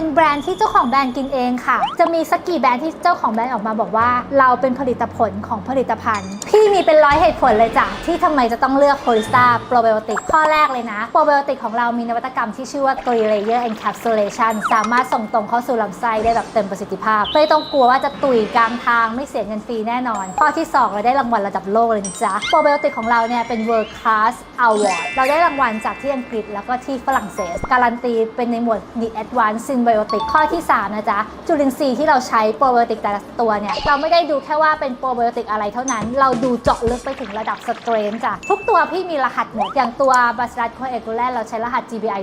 เป็นแบรนด์ที่เจ้าของแบรนด์กินเองค่ะ จะมีสักกี่แบรนด์ที่เจ้าของแบรนด์ออกมาบอกว่า เราเป็นผลิตผลของผลิตภัณฑ์ พี่มีเป็นร้อยเหตุผลเลยจ้ะที่ทำไมจะต้องเลือกโ o ลิสตาโปรไบโอติกข้อแรกเลยนะ โปรไบโอติกของเรามีนวัตกรรมที่ชื่อว่า three layer encapsulation สามารถส่งตรงเข้าสู่ลำไส้ได้แบบเต็มประสิทธิภาพ ไม่ต้องกลัวว่าจะตุยกลางทางไม่เสียเงินฟรีแน่นอน ข้อที่2เราได้รางวัลระดับโลกเลยจ๊ะโปรไบโอติกของเราเนี่ยเป็น world class award เราได้รางวัลจากที่อังกฤษแล้วก็ที่ฝรั่งเศส การันตีเป็นในหมวด the advanced symbiotic ข้อที่ 3 นะจ๊ะ จุลินทรีย์ที่เราใช้โปรไบโอติกแต่ละตัวเนี่ย เราไม่ได้ดูแค่ว่าเป็นโปรไบโอติกอะไรเท่านั้น เราดูเจาะลึกไปถึงระดับสเตรนจ้ะ ทุกตัวพี่มีรหัสหมด อย่างตัวบาส l ัสโคเอกูแลนเราใช้รหัส GBI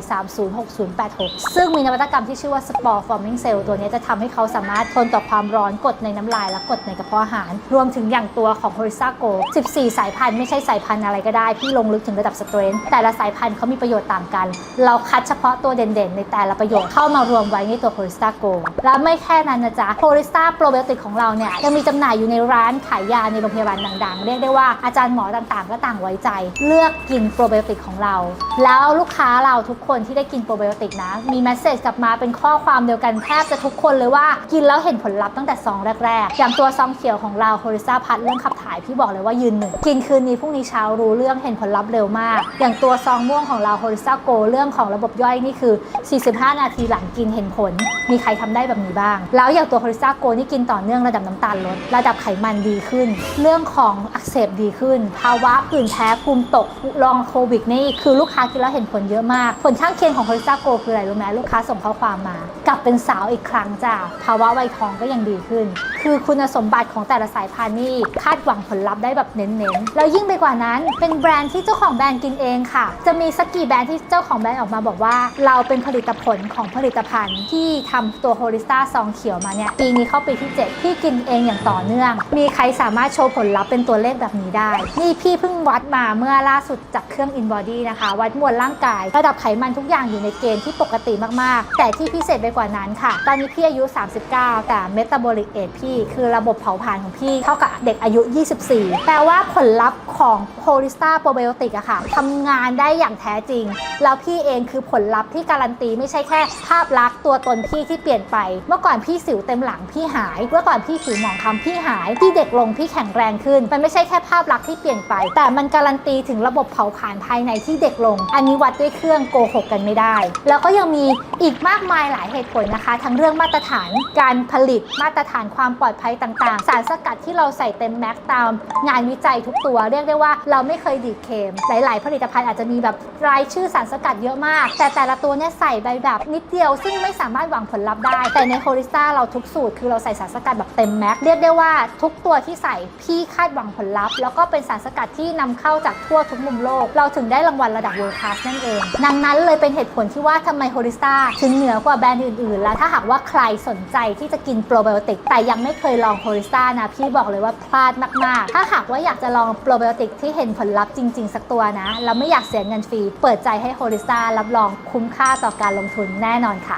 306086 ซึ่งมีนวัตกรรมที่ชื่อว่า spore forming cell ตัวนี้จะทำให้เขาสามารถทนต่อความร้อนกดในน้ำลายและกดในกระเพาะอาหาร รวมถึงอย่างตัวของ h o r i z a Go 14 สายพันธุ์ไม่ใช่สายพันธุ์อะไรก็ได้ พี่ลงลึกถึงระดับสเตรนแต่ละสายพันธุ์เขามีประโยชน์ต่างกัน เราคัดเฉพาะตัวเด่นๆ ในแต่ละประโยชน์เข้ามารวมไว้ในตัว h o r i z a Go และไม่แค่นั้นนะจ๊ะ h o r i z a Probiotic ของเราเนี่ยยังมีจำหน่ายอยู่ในร้านขายยาในโรงพยาบาลดังๆ เรียกได้ว่าอาจารย์หมอต่างๆ ก็ต่างไว้ใจ เลือกกินโปรไบโอติกของเรา แล้วลูกค้าเราทุกคนที่ได้กินโปรไบโอติกนะ มีแมสเซจกลับมาเป็นข้อความเดียวกันแทบจะทุกคนเลยว่ากินแล้วเห็นผลลัพธ์ตั้งแต่ซองแรกๆอย่างตัวซองเขียวของเราโฮริซาพัดเรื่องขับายพี่บอกเลยว่ายืนหนึ่งกินคืนนี้พรุ่งนี้เช้ารู้เรื่องเห็นผลลัพธ์เร็วมาก อย่างตัวซองม่วงของเราโฮริซาโกเรื่องของระบบย่อยนี่คือ 45 นาทีหลังกินเห็นผล มีใครทำได้แบบนี้บ้าง แล้วอย่างตัวโฮริซาโกนี่กินต่อเนื่องระดับน้ำตาลลด ระดับไขมันดีขึ้น เรื่องของอักเสบดีขึ้น ภาวะผื่นแพ้ภูมิตกลองโควิดนี่คือลูกค้ากินแล้วเห็นผลเยอะมาก ผลข้างเคียงของโฮริซาโกคืออะไรรู้ไหมลูกค้าส่งข้อความมา กลับเป็นสาวอีกครั้งจ้ะภาวะวัยทองก็ยังดีขึ้น คือคุณสมบัติของแต่ละสายพันธุ์นี่คาดหวังผลลัพธ์ได้แบบเน้นๆ แล้วยิ่งไปกว่านั้น เป็นแบรนด์ที่เจ้าของแบรนด์กินเองค่ะ จะมีสักกี่แบรนด์ที่เจ้าของแบรนด์ออกมาบอกว่า เราเป็นผลิตผลของผลิตภัณฑ์ที่ทำตัวโฮลิสตาซองเขียวมาเนี่ยปีนี้เข้าปีที่7พี่กินเองอย่างต่อเนื่อง มีใครสามารถโชว์ผลลัพธ์เป็นตัวเลขแบบนี้ได้ นี่พี่เพิ่งวัดมาเมื่อล่าสุดจากเครื่อง InBody นะคะ วัดมวลร่างกาย ระดับไขมันทุกอย่างอยู่ในเกณฑ์ที่ปกติมากๆ แต่ที่พิเศษไปกว่านั้นค่ะ ตอนนี้พี่อายุ 39 แต่เมตาบอลิกเอทพี่คือระบบเผาผลาญของพี่เท่ากับเด็กอายุ24 แปลว่าผลลัพธ์ของโฮลิสตาโปรไบโอติกอะค่ะทำงานได้อย่างแท้จริง แล้วพี่เองคือผลลัพธ์ที่การันตีไม่ใช่แค่ ภาพลักษณ์ตัวตนพี่ที่เปลี่ยนไป เมื่อก่อนพี่สิวเต็มหลังพี่หาย เมื่อก่อนพี่ผิวหมองคล้ำพี่หาย พี่เด็กลงพี่แข็งแรงขึ้น มันไม่ใช่แค่ภาพลักษณ์ที่เปลี่ยนไป แต่มันการันตีถึงระบบเผาผลาญภายในที่เด็กลง อันนี้วัดด้วยเครื่องโกหกกันไม่ได้ แล้วก็ยังมีอีกมากมายหลายเหตุผลนะคะ ทั้งเรื่องมาตรฐานการผลิตมาตรฐานความปลอดภัยต่างๆ สารสกัดที่เราใส่เต็มแม็กซ์ตามงานวิจัยทุกตัวเรียกได้ว่าเราไม่เคยดีดเคมหลาย ๆ ผลิตภัณฑ์อาจจะมีแบบรายชื่อสารสกัดเยอะมาก แต่แต่ละตัวเนี่ยใส่ไปแบบนิดเดียว ซึ่งไม่สามารถหวังผลลัพธ์ได้ แต่ในโฮลิสตาเราทุกสูตรคือเราใส่สารสกัดแบบเต็มแม็กเรียกได้ว่าทุกตัวที่ใส่พี่คาดหวังผลลัพธ์ แล้วก็เป็นสารสกัดที่นำเข้าจากทั่วทุกมุมโลก เราถึงได้รางวัลระดับ world class นั่นเอง ดังนั้นเลยเป็นเหตุผลที่ว่าทำไมโฮลิสตาถึงเหนือกว่าแบรนด์อื่น ๆ แล้วถ้าหากว่าใครสนใจที่จะกินโปรไบโอติกแต่ยังไม่เคยลองโฮลิสตานะพี่บอกเลยว่าพลาดมากๆถ้าหากว่าอยากจะลองโปรไบโอติกที่เห็นผลลัพธ์จริง ๆ สักตัวนะ แล้วไม่อยากเสียเงินฟรี เปิดใจให้โฮลิสตารับรองคุ้มค่าต่อการลงทุนแน่นอนค่ะ